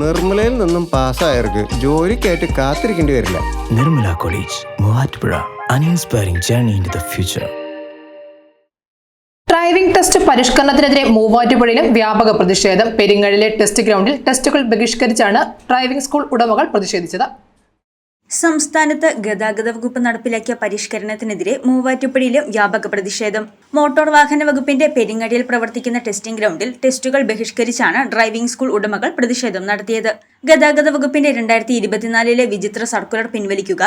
നിർമ്മലയിൽ നിന്നും പാസ്സായവർക്ക് ജോലിക്കായിട്ട് കാത്തിരിക്കേണ്ടി വരില്ല. Nirmala college Muvattupuzha an inspiring journey in the future driving test പരിഷ്കരണത്തിനെതിരെ മൂവാറ്റുപുഴയിലും വ്യാപക പ്രതിഷേധം. പെരിങ്ങഴിലെ ടെസ്റ്റ് ഗ്രൗണ്ടിൽ ടെസ്റ്റുകൾ ബഹിഷ്കരിച്ചാണ് ഡ്രൈവിംഗ് സ്കൂൾ ഉടമകൾ പ്രതിഷേധിച്ചത്. സംസ്ഥാനത്ത് ഗതാഗത വകുപ്പ് നടപ്പിലാക്കിയ പരിഷ്കരണത്തിനെതിരെ മൂവാറ്റുപുഴയിലും വ്യാപക പ്രതിഷേധം. മോട്ടോർ വാഹന വകുപ്പിന്റെ പെരിങ്ങടിയിൽ പ്രവർത്തിക്കുന്ന ടെസ്റ്റിംഗ് ഗ്രൗണ്ടിൽ ടെസ്റ്റുകൾ ബഹിഷ്കരിച്ചാണ് ഡ്രൈവിംഗ് സ്കൂൾ ഉടമകൾ പ്രതിഷേധം നടത്തിയത്. ഗതാഗത വകുപ്പിന്റെ രണ്ടായിരത്തി ഇരുപത്തിനാലിലെ വിചിത്ര സർക്കുലർ പിൻവലിക്കുക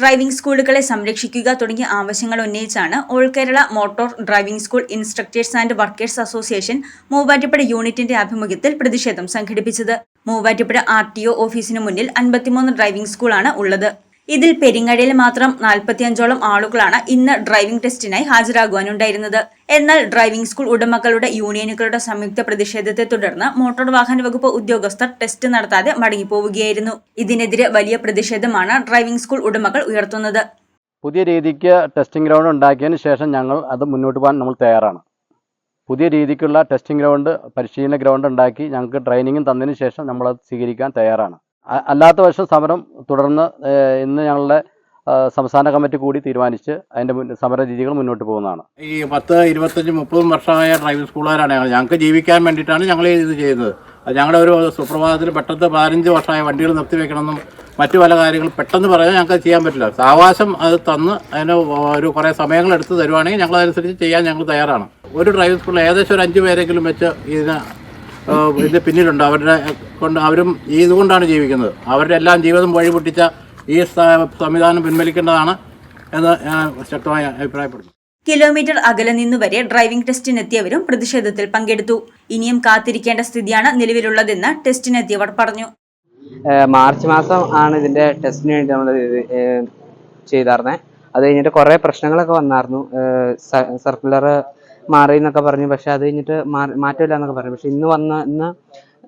ഡ്രൈവിംഗ് സ്കൂളുകളെ സംരക്ഷിക്കുക തുടങ്ങിയ ആവശ്യങ്ങൾ ഉന്നയിച്ചാണ് all Kerala motor driving school instructors and workers association Muvattupuzha യൂണിറ്റിന്റെ ആഭിമുഖ്യത്തിൽ പ്രതിഷേധം സംഘടിപ്പിച്ചത്. മൂവാറ്റുപുഴ ആർ ടി ഒ ഓഫീസിന് മുന്നിൽ അൻപത്തിമൂന്ന് ഡ്രൈവിംഗ് സ്കൂളാണ് ഉള്ളത്. ഇതിൽ പെരിങ്ങടയിൽ മാത്രം നാൽപ്പത്തിയഞ്ചോളം ആളുകളാണ് ഇന്ന് ഡ്രൈവിംഗ് ടെസ്റ്റിനായി ഹാജരാകുവാനുണ്ടായിരുന്നത്. എന്നാൽ ഡ്രൈവിംഗ് സ്കൂൾ ഉടമകളുടെ യൂണിയനുകളുടെ സംയുക്ത പ്രതിഷേധത്തെ തുടർന്ന് മോട്ടോർ വാഹന വകുപ്പ് ഉദ്യോഗസ്ഥർ ടെസ്റ്റ് നടത്താതെ മടങ്ങിപ്പോവുകയായിരുന്നു. ഇതിനെതിരെ വലിയ പ്രതിഷേധമാണ് ഡ്രൈവിംഗ് സ്കൂൾ ഉടമകൾ ഉയർത്തുന്നത്. പുതിയ രീതിക്ക് ടെസ്റ്റിംഗ് ഗ്രൗണ്ട് ഉണ്ടാക്കിയതിന് ശേഷം ഞങ്ങൾ അത് മുന്നോട്ട് പോകാൻ നമ്മൾ തയ്യാറാണ്. പുതിയ രീതിക്കുള്ള ടെസ്റ്റിംഗ് ഗ്രൗണ്ട് പരിശീലന ഗ്രൗണ്ട് ഉണ്ടാക്കി ഞങ്ങൾക്ക് ട്രെയിനിങ്ങും തന്നതിന് ശേഷം നമ്മളത് സ്വീകരിക്കാൻ തയ്യാറാണ്. അല്ലാത്ത വർഷം സമരം തുടർന്ന് ഇന്ന് ഞങ്ങളുടെ സംസ്ഥാന കമ്മിറ്റി കൂടി തീരുമാനിച്ച് അതിന്റെ സമര രീതികൾ മുന്നോട്ട് പോകുന്നതാണ്. ഈ പത്ത് ഇരുപത്തഞ്ച് മുപ്പതും വർഷമായ ഡ്രൈവിംഗ് സ്കൂളുകാരാണ് ഞങ്ങൾ. ഞങ്ങൾക്ക് ജീവിക്കാൻ വേണ്ടിയിട്ടാണ് ഞങ്ങൾ ഇത് ചെയ്യുന്നത്. ഞങ്ങളുടെ ഒരു സുപ്രഭാതത്തിൽ പെട്ടെന്ന് പതിനഞ്ച് വർഷമായ വണ്ടികൾ നിർത്തി വെക്കണമെന്നും മറ്റു പല കാര്യങ്ങളും പെട്ടെന്ന് പറയാൻ ഞങ്ങൾക്ക് ചെയ്യാൻ പറ്റില്ല. സാവകാശം അത് തന്ന് അതിന് ഒരു കുറേ സമയങ്ങൾ എടുത്ത് തരുവാണെങ്കിൽ ഞങ്ങൾ അതനുസരിച്ച് ചെയ്യാൻ ഞങ്ങൾ തയ്യാറാണ്. ഒരു ഡ്രൈവിംഗ് സ്കൂളിൽ ഏകദേശം ഒരു അഞ്ച് പേരെങ്കിലും വെച്ച് ഇതിന് ഇതിന് ഇതിന്റെ പിന്നിലുണ്ട്. അവരുടെ കൊണ്ട് അവരും ഇതുകൊണ്ടാണ് ജീവിക്കുന്നത്. അവരുടെ എല്ലാം ജീവിതം വഴിപൊട്ടിച്ച ഈ സംവിധാനം പിൻവലിക്കേണ്ടതാണ് എന്ന് ശക്തമായി അഭിപ്രായപ്പെടുന്നു. കിലോമീറ്റർ അകലെ നിന്നുവരെ ഡ്രൈവിംഗ് ടെസ്റ്റിനെത്തിയവരും പ്രതിഷേധത്തിൽ പങ്കെടുത്തു. ഇനിയും കാത്തിരിക്കേണ്ട സ്ഥിതിയാണ് നിലവിലുള്ളതെന്ന് ടെസ്റ്റിനെത്തിയവർ പറഞ്ഞു. മാർച്ച് മാസം ആണ് ഇതിന്റെ ടെസ്റ്റിന് വേണ്ടി നമ്മൾ ചെയ്തായിരുന്നേ അത് കഴിഞ്ഞിട്ട് കുറേ പ്രശ്നങ്ങളൊക്കെ വന്നായിരുന്നു സർക്കുലർ മാറി എന്നൊക്കെ പറഞ്ഞു. പക്ഷെ അത് കഴിഞ്ഞിട്ട് മാറി മാറ്റമില്ല എന്നൊക്കെ പറഞ്ഞു. പക്ഷെ ഇന്ന് വന്ന ഇന്ന്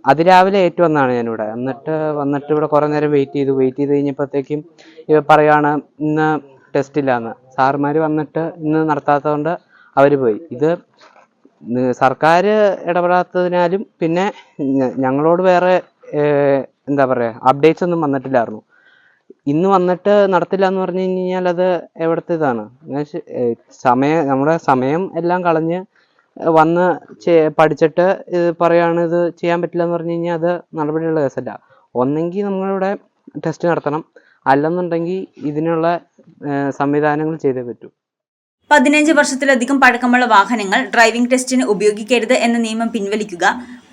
അതിരാവിലെ ഏറ്റു വന്നാണ് ഞാനിവിടെ. എന്നിട്ട് വന്നിട്ട് ഇവിടെ കുറേ നേരം വെയിറ്റ് ചെയ്തു. വെയിറ്റ് ചെയ്ത് കഴിഞ്ഞപ്പോഴത്തേക്കും ഇവ പറയാണ് ഇന്ന് ടെസ്റ്റ് ഇല്ലാന്ന് സാറുമാർ വന്നിട്ട് ഇന്ന് നടത്താത്തതുകൊണ്ട് അവർ പോയി. ഇത് സർക്കാർ ഇടപെടാത്തതിനാലും പിന്നെ ഞങ്ങളോട് വേറെ എന്താ പറയുക അപ്ഡേറ്റ്സ് ഒന്നും വന്നിട്ടില്ലായിരുന്നു. ഇന്ന് വന്നിട്ട് നടത്തില്ല എന്ന് പറഞ്ഞു കഴിഞ്ഞാൽ അത് എവിടുത്തെ ഇതാണ്? സമയം നമ്മുടെ സമയം എല്ലാം കളഞ്ഞ് വന്ന് പഠിച്ചിട്ട് ഇത് പറയാണ് ഇത് ചെയ്യാൻ പറ്റില്ല എന്ന് പറഞ്ഞു കഴിഞ്ഞാൽ അത് നടപടിയുള്ള കേസല്ല. ഒന്നെങ്കിൽ നമ്മളിവിടെ ടെസ്റ്റ് നടത്തണം. അല്ലെന്നുണ്ടെങ്കിൽ ഇതിനുള്ള സംവിധാനങ്ങൾ ചെയ്തേ പറ്റൂ. പതിനഞ്ച് വർഷത്തിലധികം പഴക്കമുള്ള വാഹനങ്ങൾ ഡ്രൈവിംഗ് ടെസ്റ്റിന് ഉപയോഗിക്കരുത് എന്ന നിയമം പിൻവലിക്കുക.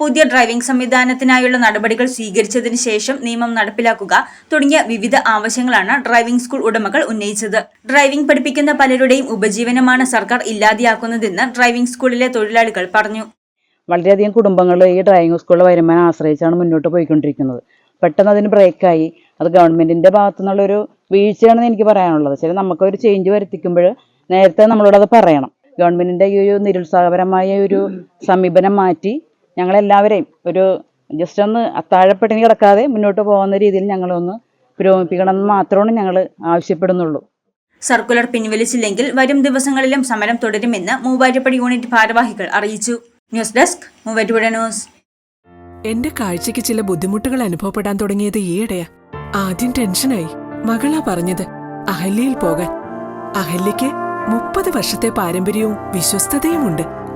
പുതിയ ഡ്രൈവിംഗ് സംവിധാനത്തിനായുള്ള നടപടികൾ സ്വീകരിച്ചതിന് ശേഷം നിയമം നടപ്പിലാക്കുക തുടങ്ങിയ വിവിധ ആവശ്യങ്ങളാണ് ഡ്രൈവിംഗ് സ്കൂൾ ഉടമകൾ ഉന്നയിച്ചത്. ഡ്രൈവിംഗ് പഠിപ്പിക്കുന്ന പലരുടെയും ഉപജീവനമാണ് സർക്കാർ ഇല്ലാതെയാക്കുന്നതെന്ന് ഡ്രൈവിംഗ് സ്കൂളിലെ തൊഴിലാളികൾ പറഞ്ഞു. വളരെയധികം കുടുംബങ്ങൾ ഈ ഡ്രൈവിംഗ് സ്കൂളിലെ വരുമാനം ആശ്രയിച്ചാണ് മുന്നോട്ട് പോയിക്കൊണ്ടിരിക്കുന്നത്. പെട്ടെന്ന് അതിന് ബ്രേക്കായി. അത് ഗവൺമെന്റിന്റെ ഭാഗത്തു നിന്നുള്ളൊരു വീഴ്ചയാണെന്ന് എനിക്ക് പറയാനുള്ളത്. ശരി നമുക്കൊരു ചേഞ്ച് വരുത്തിക്കുമ്പോൾ നേരത്തെ നമ്മളോട് അത് പറയണം. ഗവൺമെന്റിന്റെ ഈ ഒരു നിരുത്സാഹപരമായ ഒരു സമീപനം മാറ്റി ഞങ്ങളെല്ലാവരെയും ഒരു ജസ്റ്റ് ഒന്ന് അത്താഴപ്പെട്ടിന് കിടക്കാതെ മുന്നോട്ട് പോകുന്ന രീതിയിൽ ഞങ്ങളൊന്ന് പുരോഗമിപ്പിക്കണം എന്ന് മാത്രമാണ് ഞങ്ങൾ ആവശ്യപ്പെടുന്നുള്ളൂ. സർക്കുലർ പിൻവലിച്ചില്ലെങ്കിൽ വരും ദിവസങ്ങളിലും സമരം തുടരുമെന്ന് മൂവാറ്റുപടി യൂണിറ്റ് ഭാരവാഹികൾ അറിയിച്ചു. News desk Muvattupuzha news. എന്റെ കാഴ്ചക്ക് ചില ബുദ്ധിമുട്ടുകൾ അനുഭവപ്പെടാൻ തുടങ്ങിയത് ഈയിടെയാ. ആദ്യം ടെൻഷനായി. മകളാ പറഞ്ഞത് അഹല്യയിൽ പോകാൻ. അഹല്യയ്ക്ക് മുപ്പത് വർഷത്തെ പാരമ്പര്യവും വിശ്വസ്തതയുമുണ്ട്.